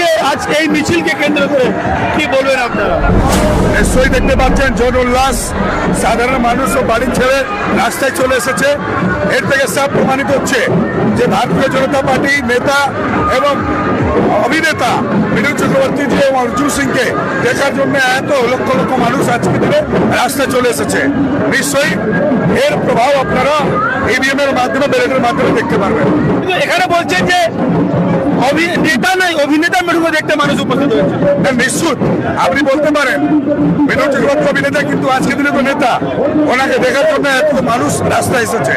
যে আজ এই মিছিলকে কেন্দ্র করে কি বলবেন আপনারা? নিশ্চয়ই দেখতে পাচ্ছেন জন উল্লাস সাধারণ মানুষ ও বাড়ির ছেড়ে রাস্তায় চলে এসেছে। এর থেকে সব প্রমাণিত হচ্ছে যে ভারতীয় জনতা পার্টি নেতা এবং অভিনেতা বিনোদ চক্রবর্তী যে অর্জুন সিংকে দেখার জন্য এত লক্ষ লক্ষ মানুষ আজকে দিনে রাস্তায় চলে এসেছে। নিশ্চয়ই এর প্রভাব আপনারা ইভিএম এর মাধ্যমে ব্যালটের মাধ্যমে দেখতে পারবেন। কিন্তু এখানে বলছেন যে নেতা নাই অভিনেতা মেরুকে দেখতে মানুষ উপস্থিত হয়েছে। হ্যাঁ, নিশ্চিত আপনি বলতে পারেন বিনোদ চক্রবর্তী অভিনেতা কিন্তু আজকে দিনে তো নেতা। ওনাকে দেখার জন্য এত মানুষ রাস্তায় এসেছে।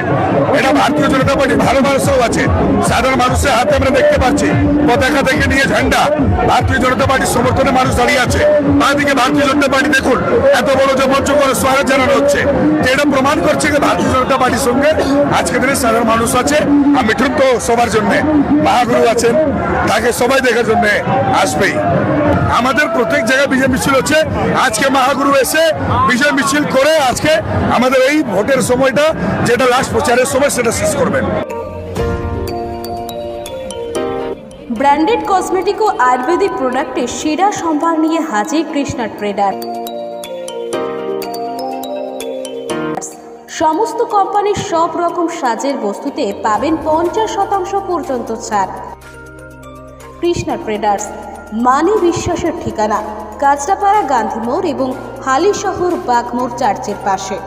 এটা ভারতীয় জনতা পার্টি ভালো মানুষও আছে। সাধারণ মানুষের হাতে আমরা দেখতে পাচ্ছি। পতাকা থেকে নিয়ে ঝান্ডা। ভারতীয় জনতা পার্টির সমর্থনে মানুষ দাঁড়িয়ে আছে। বাঁদিকে ভারতীয় জনতা পার্টি দেখুন। এত বড় যে মঞ্চ করে স্বাগত জানানো হচ্ছে। তো এটা প্রমাণ করছে যে ভারতীয় জনতা পার্টির সঙ্গে? আজকে দিনে সাধারণ মানুষ আছে, আর মিঠুন তো সবার জন্য। মহাগুরু আছেন, তাকে সবাই দেখার জন্য আসবেই। আমাদের প্রত্যেক জায়গায় বিজয় মিছিল হচ্ছে। আজকে মহাগুরু এসে বিজয় মিছিল করে আজকে আমাদের এই ভোটের সময়টা, যেটা লাস্ট প্রচারের সময়, সেটা শেষ করবেন। ব্র্যান্ডেড কসমেটিক ও আয়ুর্বেদিক প্রোডাক্টের সেরা সম্ভার নিয়ে হাজির কৃষ্ণা ট্রেডার। সমস্ত কোম্পানির সব রকম সাজের বস্তুতে পাবেন পঞ্চাশ শতাংশ পর্যন্ত ছাড়। কৃষ্ণা ট্রেডার্স, মানি বিশ্বাসের ঠিকানা, কাঁচরাপাড়া গান্ধী মোড় এবং হালিশহর বাগমোড় চার্চের পাশে।